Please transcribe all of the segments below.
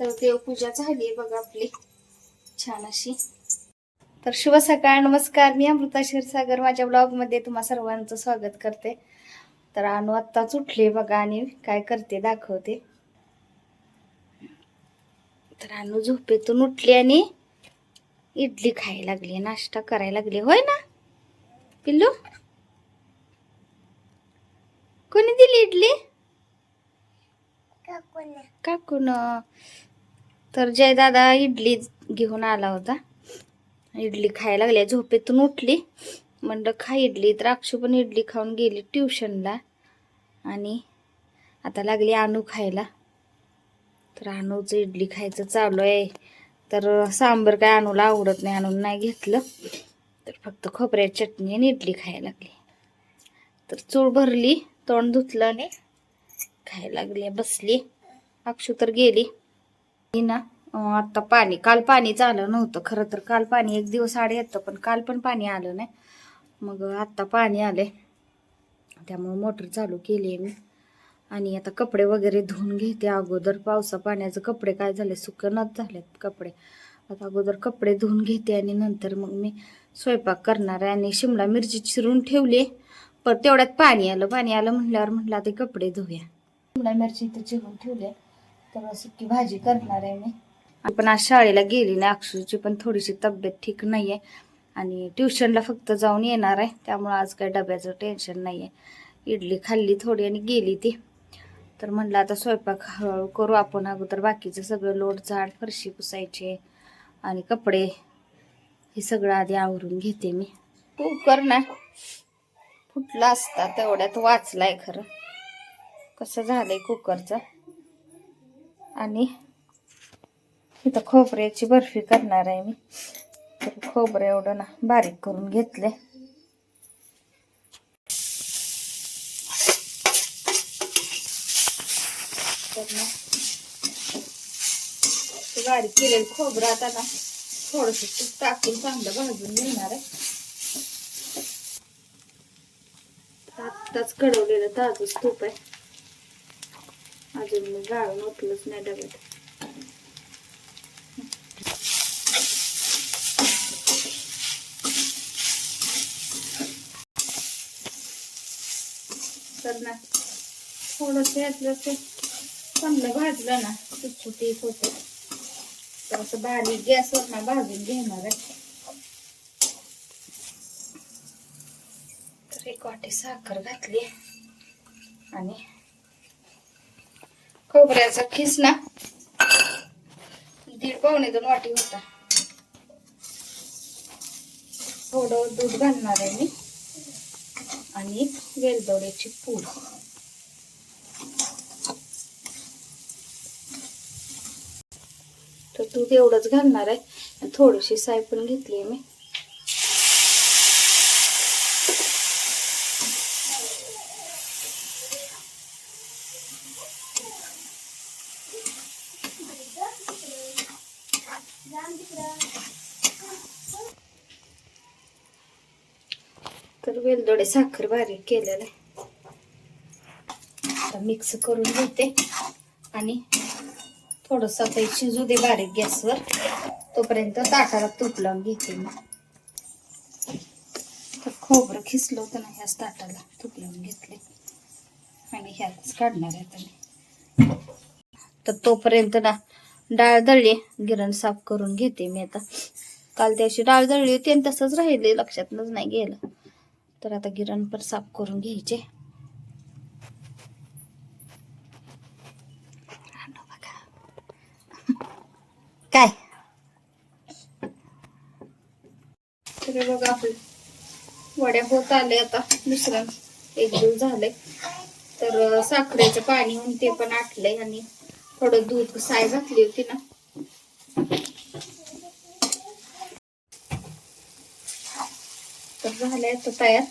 तर देवपूजा झाली बघा आपली. छान अशी. तर शुभ सकाळ नमस्कार. मी अमृता क्षीरसागर. माझ्या ब्लॉगमध्ये तुम्हा सर्वांचं स्वागत करते. तर अनु आत्ताच उठले बघा आणि काय करते दाखवते. तर अनु झोपेतून उठली आणि इडली खायला लागली नाश्ता करायला लागली होय ना? पिल्लू? कोणी दिली इडली? काकून. तर जय दादा इडली घेऊन आला होता. इडली खायला लागली झोपेतून उठली. म्हणलं खा इडली. तर अक्षू पण इडली खाऊन गेली ट्युशनला. आणि आता लागली आणू खायला. तर आणूचं इडली खायचं चालू आहे. तर सांबर काय आणूला आवडत नाही आणून नाही घेतलं. तर फक्त खोबऱ्याची चटणी आणि इडली खायला लागली. तर चूळ भरली तोंड धुतलं आणि खायला लागली बसली. अक्षू तर गेली. ना आत्ता आता पाणी काल पाणीच आलं नव्हतं. खरं तर काल पाणी एक दिवस आड येतं पण काल पण पाणी आलं नाही. मग आत्ता पाणी आले त्यामुळे मोटर चालू केली आहे मी. आणि आता कपडे वगैरे धुवून घेते. अगोदर पावसा पाण्याचं कपडे काय झाले सुकनच झालेत कपडे. आता अगोदर कपडे धुवून घेते आणि नंतर मग मी स्वयंपाक करणार आहे. आणि शिमला मिरची चिरून ठेवली पण तेवढ्यात पाणी आलं. पाणी आलं म्हटल्यावर म्हटलं ते कपडे धुव्या शिमला मिरची इथे चिरून ठेवल्या. तर सुकी भाजी करणार आहे मी. आपण आज शाळेला गेली नाही अक्षूची पण थोडीशी तब्येत ठीक नाही आहे आणि ट्युशनला फक्त जाऊन येणार आहे. त्यामुळं आज काही डब्याचं टेन्शन नाही आहे इडली खाल्ली थोडी आणि गेली ती. तर म्हणलं आता स्वयंपाक हळूहळू करू आपण. अगोदर बाकीचं सगळं लोट झाड फरशी पुसायचे आणि कपडे. हे सगळं आधी आवरून घेते मी. कुकर ना. फुटला असता तेवढ्यात वाचलाय खरं. कसं झालंय कुकरचं? आणि इथं खोबऱ्याची बर्फी करणार आहे मी. तर खोबरं एवढं ना बारीक करून घेतले तर बारीक केलेलं खोबरं आता ना थोडस तूप टाकून चांगलं भाजून घेणार आहे. आत्ताच कडवलेलं ताजच तूप आहे. अजून मग गाळून ओतलंच नाही डब्यात तर ना थोडस यातलं ते चांगलं भाजलं ना सुटसुटीत होतं तर असं बारीक गॅसवर ना भाजून घेणार आहे तर एक वाटी साखर घातली आणि खोबऱ्याचा खिस ना. दीड पावणे दोन वाटी होता. थोडं दूध घालणार आहे मी. आणि वेलदोड्याची पूड. तर दूध एवढंच घालणार आहे. थोडीशी साय पण घेतली मी. तर वेलदोडे साखर बारीक केलेलं आहे. आता मिक्स करून घेते. आणि थोडस आता शिजू दे बारीक गॅसवर. तोपर्यंत ताटाला तूप लावून घेते मी. तर खोबरं खिसलं होतं ना ह्याच ताटाला तूप लावून घेतले. आणि ह्याच काढणार आहे आता मी. तर तोपर्यंत ना डाळ दळली गिरण साफ करून घेते मी आता. काल त्याशी डाळ दळली होती आणि तसंच राहिले लक्षातच नाही गेलं. तर आता गिरण पण साफ करून घ्यायचे. काय? तर बघा आपले वड्या होत आले आता दुसरं एक दिवस झाले तर साखरेचं पाणी होऊन ते पण आटलंय आणि थोडं दूध साय घातली होती ना. तर झालंय आता तयार.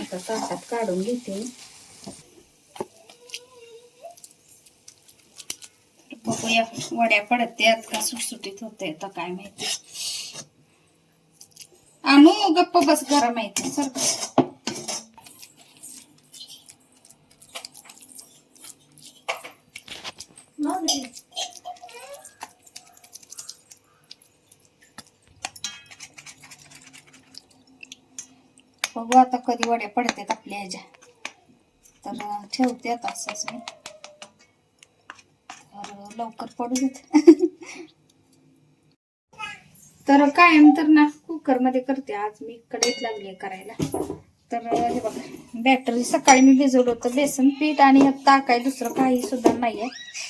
आता ताटात काढून घेते. बघूया वड्या पडत्यात का सुटसुटीत होते तर काय माहिती. आणू गप्प बस गरम माहिती सर बघू आता कधी वड्या पडतात आपल्या ह्याच्या. तर ठेवते आता असंच मी. तर लवकर पडू देत तर कायम तर ना कुकरमध्ये करते. आज मी कढईत लागली करायला. तर हे बघा बॅटरी सकाळी मी भिजवलं होतं. बेसन पीठ आणि ताकाय. दुसरं काही सुद्धा नाही आहे.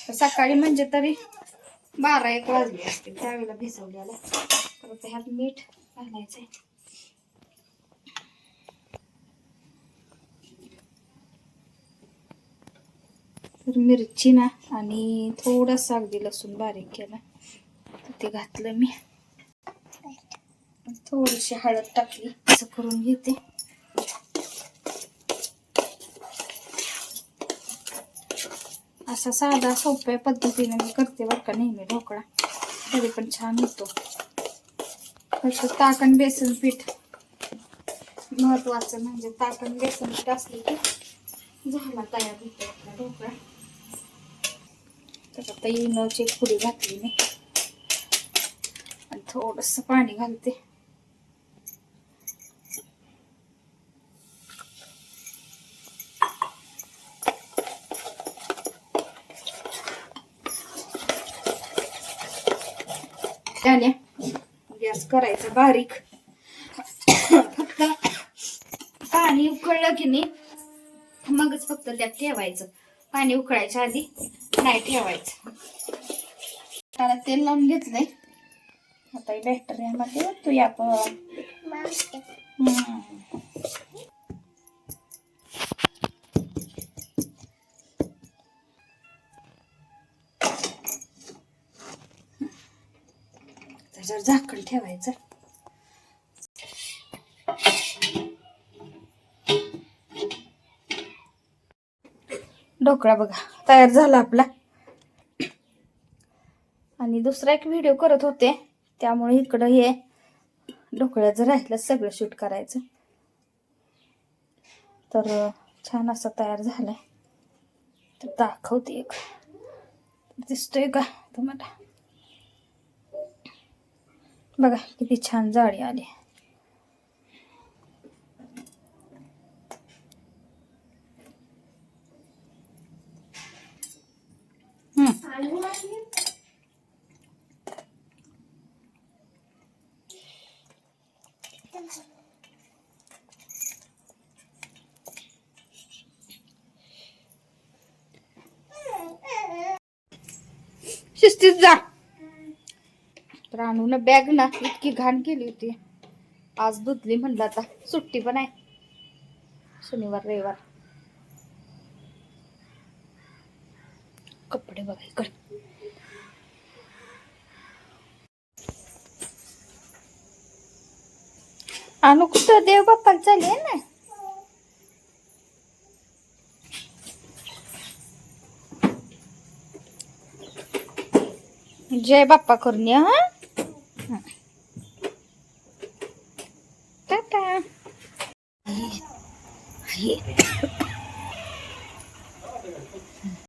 तर सकाळी म्हणजे तरी बारा एक वाजले असते त्यावेळेला भिजवलेला. तर ह्यात मीठ घालायचंय. तर मिरची ना आणि थोडासा अगदी लसूण बारीक केला. तर ते घातलं मी. थोडीशी हळद टाकली. असं करून घेते. असा साधा सोप्या पद्धतीने मी करते बरं का नेहमी ढोकळा. तरी पण छान होतो. ताक आणि बेसन पीठ महत्वाचं म्हणजे ताक आणि बेसन पीठ असले की झाला तयार होतो आपला ढोकळा. तर आता इनोची एक पुडी घातली मी. आणि थोडस पाणी घालते. गॅस करायचा बारीक. फक्त पाणी उकळलं की नाही मगच फक्त त्यात ठेवायचं. पाणी उकळायच्या आधी नाही ठेवायचं. त्याला तेल लावून घेतलंय. आता बॅटर यामध्ये तू आपण त्याच्यावर झाकण ठेवायचं. ढोकळा बघा तयार झाला आपला. आणि दुसरा एक व्हिडिओ करत होते. त्यामुळे इकडं हे ढोकळ्याचं राहिलं सगळं शूट करायचं. तर छान असा तयार झालाय. तर दाखवते एक. दिसतोय का तुम्हाला? बघा किती छान जाळी आली. हम्म. शिस्तीत जा. तर बॅग ना इतकी घाण केली होती. आज धुतली म्हणलं आता. सुट्टी पण आहे. शनिवार रविवार. कपडे बघा इकडे. आणू कुठं? देव बाप्पाला चालले ना? जय बाप्पा करून या हा?